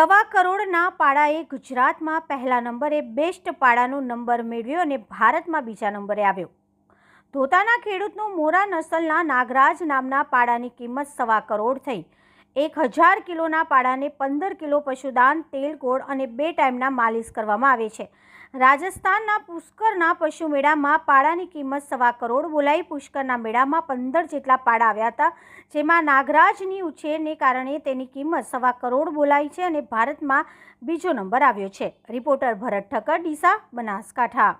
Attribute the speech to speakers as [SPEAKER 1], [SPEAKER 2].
[SPEAKER 1] સવા કરોડના પાડાએ ગુજરાતમાં પહેલા નંબરે બેસ્ટ પાડાનો નંબર મેળવ્યો અને ભારતમાં બીજા નંબરે આવ્યો. ધોતાના ખેડૂતનું મોરા નસલના નાગરાજ નામના પાડાની કિંમત સવા કરોડ થઈ. એક હજાર કિલોના પાડાને પંદર કિલો પશુદાન, તેલ ગોળ અને બે ટાઈમના માલિશ કરવામાં આવે છે. રાજસ્થાનના પુષ્કરના પશુ મેળામાં પાડાની કિંમત સવા કરોડ બોલાઈ પુષ્કરના મેળામાં પંદર જેટલા પાડા આવ્યા હતા, જેમાં નાગરાજની ઉછેરને કારણે તેની કિંમત સવા કરોડ બોલાઈ છે અને ભારતમાં બીજો નંબર આવ્યો છે. રિપોર્ટર ભરત ઠક્કર, ડીસા, બનાસકાંઠા.